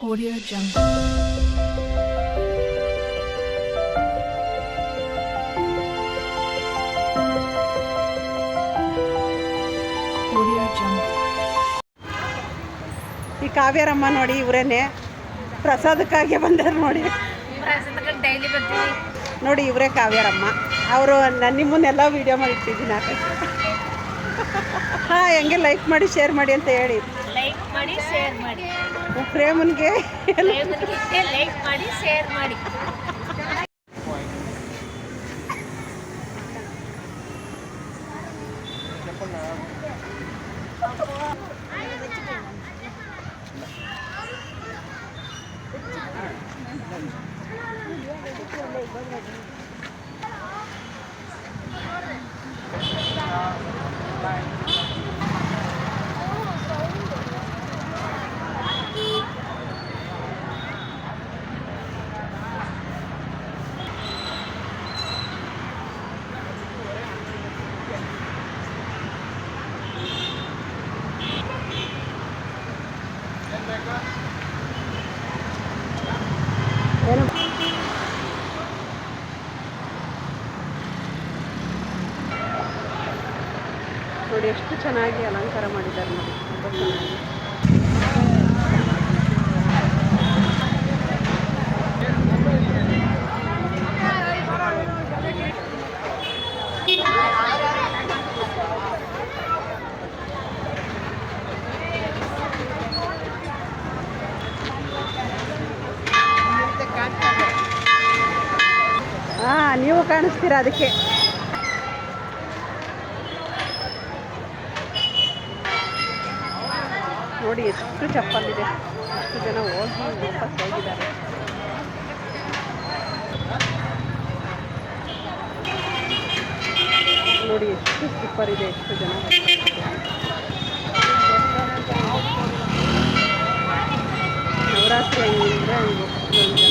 Audio Jungle. Audio Jungle. ಈ ಕಾವ್ಯಾರಮ್ಮ ನೋಡಿ ಇವರೇನೆ. ಪ್ರಸಾದಕ್ಕಾಗಿ ಬಂದರು ನೋಡಿ. ಡೈಲಿ ಬರ್ತೀವಿ. ನೋಡಿ ಇವರೇ ಕಾವ್ಯಾರಮ್ಮ. ಅವರು ನನ್ನ ನಿಮ್ಮನ್ನೆಲ್ಲ ವೀಡಿಯೋ ಮಾಡಿ ನಾನು ಹಾಂ ಹೆಂಗೆ ಲೈಕ್ ಮಾಡಿ ಶೇರ್ ಮಾಡಿ ಅಂತ ಹೇಳಿ. ಲೈಕ್ ಮಾಡಿ ಶೇರ್ ಮಾಡಿ. ಪ್ರೇಮನ್ಗೆ ಲೈಕ್ ಮಾಡಿ ಶೇರ್ ಮಾಡಿ ನೋಡಿ ಎಷ್ಟು ಚೆನ್ನಾಗಿ ಅಲಂಕಾರ ಮಾಡಿದ್ದಾರೆ ನೋಡಿ ತುಂಬ ಚೆನ್ನಾಗಿ ಹಾಂ ನೀವು ಕಾಣಿಸ್ತೀರ ಅದಕ್ಕೆ? ನೋಡಿ, ಎಷ್ಟು ಚಪ್ಪಲಿದೆ. ಎಷ್ಟು ಜನ ಹೋಗಿ ವಾಪಸ್ ಹೋಗಿದ್ದಾರೆ. ನೋಡಿ, ಎಷ್ಟು ಸ್ಲಿಪ್ಪರ್ ಇದೆ, ಎಷ್ಟು ಜನ ನವರಾತ್ರಿ ಹೆಂಗಿದ್ರೆ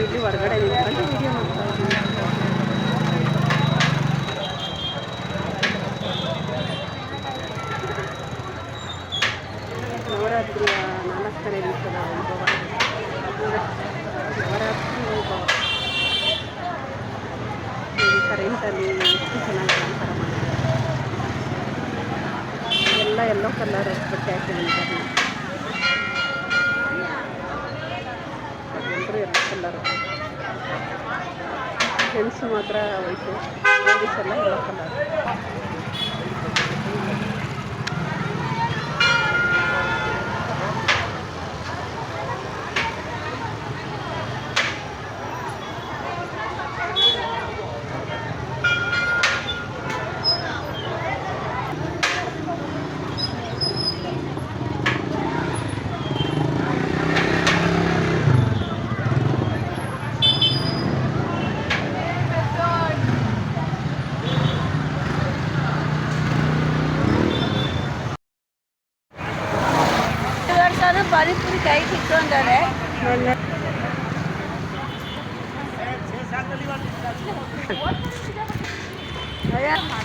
ಇಲ್ಲಿ ಹೊರಗಡೆ ನಿಂತ್ಕೊಂಡು ವಿಡಿಯೋ ಮಾಡ್ತಾ ಇದ್ದೀನಿ ನವರಾತ್ರಿಯ ನಾಲ್ಕನೇ ದಿವಸದ ವೈಭವ ನವರಾತ್ರಿ ವೈಭವ ಈ ಕರೆಂಟಲ್ಲಿ ಎಷ್ಟು ಚೆನ್ನಾಗಿ ಎಲ್ಲ ಕಲರ್ ಬಟ್ಟೆ ಹಾಕಿದ್ದಾರೆ ಎಲ್ಲರೂ ಎಲ್ಲೋ ಕಲರ್. ಜೆಂಟ್ಸ್ ಮಾತ್ರ ವೈಟು ಲೇಡೀಸ್ ಎಲ್ಲೋ ಕಲರ್.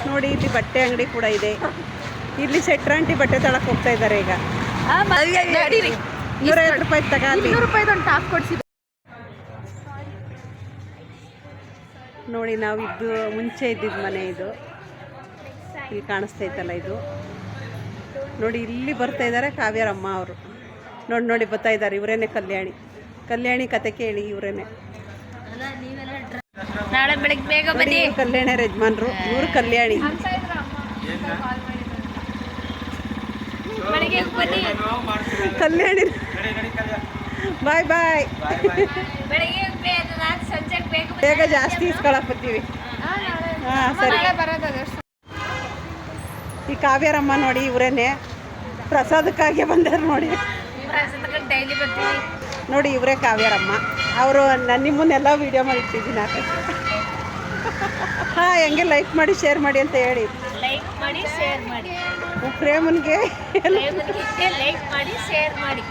ನೋಡಿ ಇಲ್ಲಿ ಬಟ್ಟೆ ಅಂಗಡಿ ಕೂಡ ಇದೆ. ಇಲ್ಲಿ ಸೆಟ್ರಾಂಟಿ ಬಟ್ಟೆ ತಳಕ್ ಹೋಗ್ತಾ ಇದ್ದಾರೆ ಈಗ. ನೂರೈವತ್ತು ರೂಪಾಯಿ ತಗೊಳ್ಳಿ ರೂಪಾಯಿ ಟಾಪ್ ನೋಡಿ ನಾವು ಇದ್ದು ಮುಂಚೆ ಇದ್ದಿದ್ ಮನೆ ಇದು. ಇಲ್ಲಿ ಕಾಣಿಸ್ತೈತಲ್ಲ ಇದು. ನೋಡಿ ಇಲ್ಲಿ ಬರ್ತಾ ಇದ್ದಾರೆ ಕಾವ್ಯರಮ್ಮ ಅವರು. ನೋಡಿ ನೋಡಿ ಬರ್ತಾ ಇದ್ದಾರೆ. ಇವರೇನೆ ಕಲ್ಯಾಣಿ. ಕಲ್ಯಾಣಿ ಕತೆ ಕೇಳಿ ಇವರೇನೆ. ನಾಳೆ ಬೆಳಗ್ಗೆ ಬೇಗ ಬನ್ನಿ. ಕಲ್ಯಾಣ ಯಜಮಾನ್ರು. ಇವರು ಕಲ್ಯಾಣಿ. ಕಲ್ಯಾಣಿ. ಬಾಯ್ ಬಾಯ್. ಬೇಗ ಜಾಸ್ತಿ ಇಸ್ಕೊಳಕ್ ಬರ್ತೀವಿ. ಹಾಂ ಸರಿ. ಈ ಕಾವ್ಯರಮ್ಮ ನೋಡಿ ಇವರೇನೆ. ಪ್ರಸಾದಕ್ಕಾಗಿ ಬಂದರು ನೋಡಿ. ಡೈಲಿ ಬರ್ತೀವಿ. ನೋಡಿ ಇವರೇ ಕಾವ್ಯಾರಮ್ಮ. ಅವರು ನನ್ನ ನಿಮ್ಮನ್ನೆಲ್ಲ ವೀಡಿಯೋ ಮಾಡಿ ಇಟ್ಟಿದ್ದೀನಿ. ಹಾಂ ಹೆಂಗೆ ಲೈಕ್ ಮಾಡಿ ಶೇರ್ ಮಾಡಿ ಅಂತ ಹೇಳಿ. ಲೈಕ್ ಮಾಡಿ ಶೇರ್ ಮಾಡಿ. ಪ್ರೇಮನ್ಗೆ ಲೈಕ್ ಮಾಡಿ ಶೇರ್ ಮಾಡಿ.